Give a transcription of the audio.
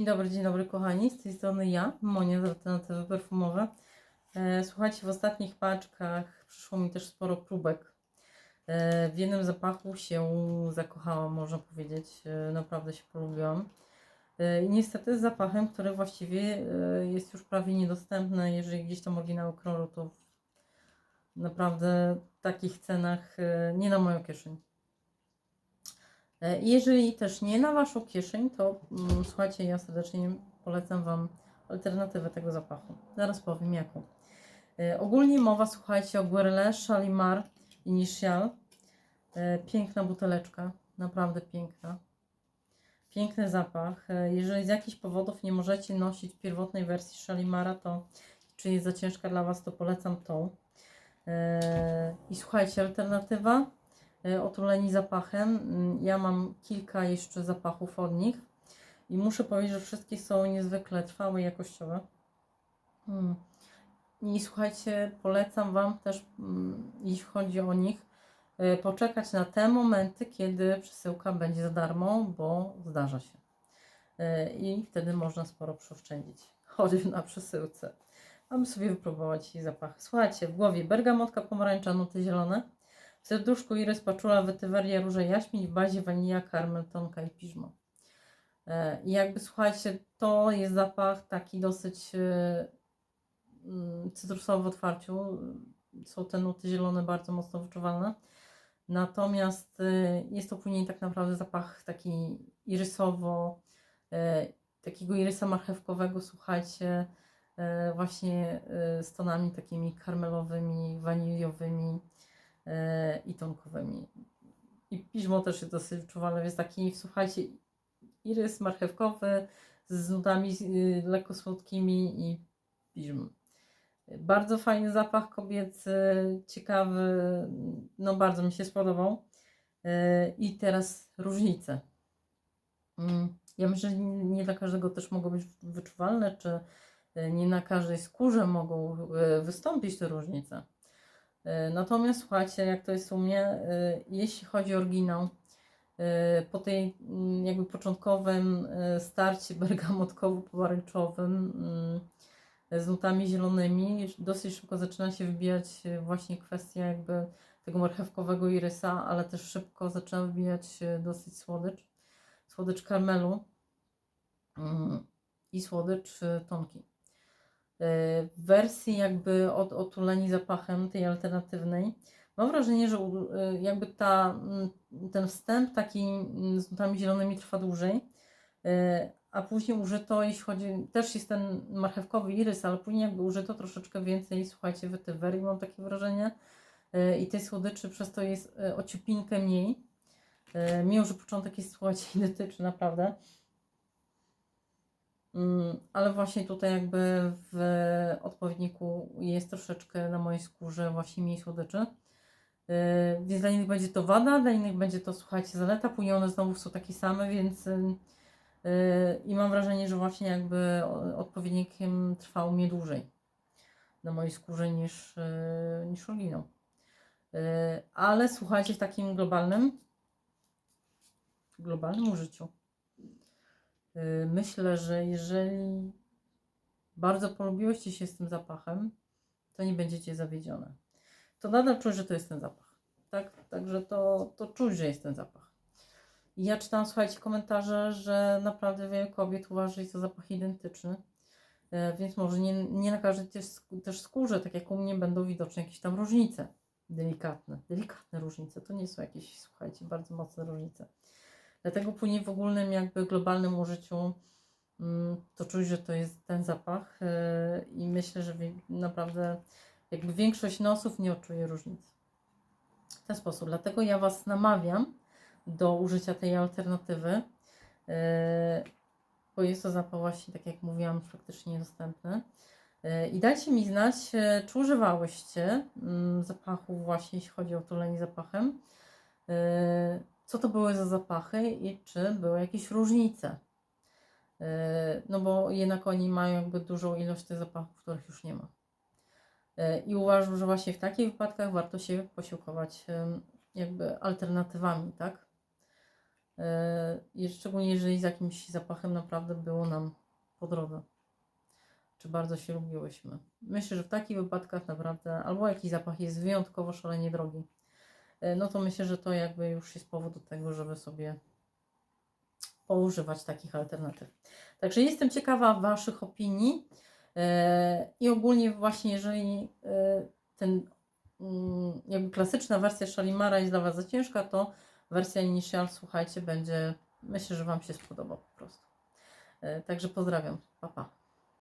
Dzień dobry, dzień dobry kochani, z tej strony ja, Monia z Alternatywy Perfumowe. E, Słuchajcie, w ostatnich paczkach przyszło mi też sporo próbek. E, W jednym zapachu się zakochałam, można powiedzieć, E, naprawdę się polubiłam. I niestety z zapachem, który właściwie jest już prawie niedostępny, jeżeli gdzieś tam oryginały Kroru, to w naprawdę takich cenach nie na moją kieszeń. E, Jeżeli też nie na Waszą kieszeń, to mm, słuchajcie, ja serdecznie polecam Wam alternatywę tego zapachu. Zaraz powiem jaką. E, Ogólnie mowa, słuchajcie, o Guerlain Shalimar Initial. E, Piękna buteleczka, naprawdę piękna. Piękny zapach. E, Jeżeli z jakichś powodów nie możecie nosić pierwotnej wersji Shalimara, to czy jest za ciężka dla Was, to polecam tą. E, I słuchajcie, alternatywa otuleni zapachem. Mm, Ja mam kilka jeszcze zapachów od nich i muszę powiedzieć, że wszystkie są niezwykle trwałe i jakościowe. Mm. I słuchajcie, polecam Wam też, mm, jeśli chodzi o nich, e, poczekać na te momenty, kiedy przesyłka będzie za darmo, bo zdarza się. E, I wtedy można sporo przeoszczędzić, choćby na przesyłce. Mamy sobie wypróbować jej zapachy. Słuchajcie, w głowie bergamotka, pomarańcza, nuty zielone. W serduszku irys, paczula, wetyweria, róże jaśmin, w bazie wanilia, karmel, tonka i piżmo. E, I jakby słuchajcie, to jest zapach taki dosyć e, mm, cytrusowy w otwarciu. Są te nuty zielone bardzo mocno wyczuwalne. Natomiast e, jest to później tak naprawdę zapach taki irysowo, takiego irysa marchewkowego, słuchajcie, właśnie z tonami takimi karmelowymi, waniliowymi i tonkowymi. I piżmo też jest dosyć wyczuwalne, więc taki, słuchajcie, irys marchewkowy z nutami y, lekko słodkimi i piżm. Bardzo fajny zapach kobiecy, ciekawy, no bardzo mi się spodobał. E, I teraz różnice. Mm, Ja myślę, że nie dla każdego też mogą być wyczuwalne, czy e, nie na każdej skórze mogą e, wystąpić te różnice. E, Natomiast słuchajcie, jak to jest u mnie, e, jeśli chodzi o oryginał, e, po tej mm, jakby początkowym starcie bergamotkowo-pomarańczowym mm, z nutami zielonymi, dosyć szybko zaczyna się wybijać właśnie kwestia jakby tego marchewkowego irysa, ale też szybko zaczyna wybijać dosyć słodycz, słodycz karmelu mm, i słodycz tonki. W wersji jakby od otuleni zapachem tej alternatywnej mam wrażenie, że e, jakby ta, mm, ten wstęp taki mm, z nutami zielonymi trwa dłużej, e, a później użyto, jeśli chodzi, też jest ten marchewkowy irys, ale później jakby użyto troszeczkę więcej, słuchajcie, wetywerii, mam takie wrażenie, i tej słodyczy przez to jest e, o ciupinkę mniej, mimo że początek jest, słuchajcie, identyczny, naprawdę. Mm, Ale właśnie tutaj jakby w odpowiedniku jest troszeczkę na mojej skórze właśnie mniej słodyczy. Yy, Więc dla innych będzie to wada, dla innych będzie to, słuchajcie, zaleta. Później one znowu są takie same, więc yy, i mam wrażenie, że właśnie jakby odpowiednikiem trwał mnie dłużej na mojej skórze niż, yy, niż oryginał. Ale słuchajcie, w takim globalnym, globalnym użyciu. Yy, Myślę, że jeżeli bardzo polubiłyście się z tym zapachem, to nie będziecie zawiedzione. To nadal czuć, że to jest ten zapach. Tak? Także to, to czuć, że jest ten zapach. I ja czytam, słuchajcie, komentarze, że naprawdę wiele kobiet uważa, że jest to zapach identyczny. E, Więc może nie, nie na każdej też skórze, tak jak u mnie, będą widoczne jakieś tam różnice. Delikatne. Delikatne różnice. To nie są jakieś, słuchajcie, bardzo mocne różnice. Dlatego później w ogólnym, jakby globalnym użyciu mm, to czuć, że to jest ten zapach yy, i myślę, że naprawdę jakby większość nosów nie odczuje różnic. W ten sposób. Dlatego ja Was namawiam do użycia tej alternatywy, yy, bo jest to zapach właśnie, tak jak mówiłam, praktycznie niedostępny. Yy, I dajcie mi znać, czy używałyście mm, zapachu właśnie, jeśli chodzi o tulenie zapachem. Co to były za zapachy i czy były jakieś różnice. Yy, No bo jednak oni mają jakby dużą ilość tych zapachów, których już nie ma. Yy, I uważam, że właśnie w takich wypadkach warto się posiłkować jakby alternatywami, tak? E, szczególnie jeżeli z jakimś zapachem naprawdę było nam po drodze. Czy bardzo się lubiłyśmy. Myślę, że w takich wypadkach naprawdę albo jakiś zapach jest wyjątkowo szalenie drogi, e, no to myślę, że to jakby już jest powód do tego, żeby sobie poużywać takich alternatyw. Także jestem ciekawa Waszych opinii e, i ogólnie właśnie jeżeli e, ten mm, jakby klasyczna wersja Shalimara jest dla Was za ciężka, to wersja Initial, słuchajcie, będzie, myślę, że Wam się spodoba po prostu. E, Także pozdrawiam, pa pa.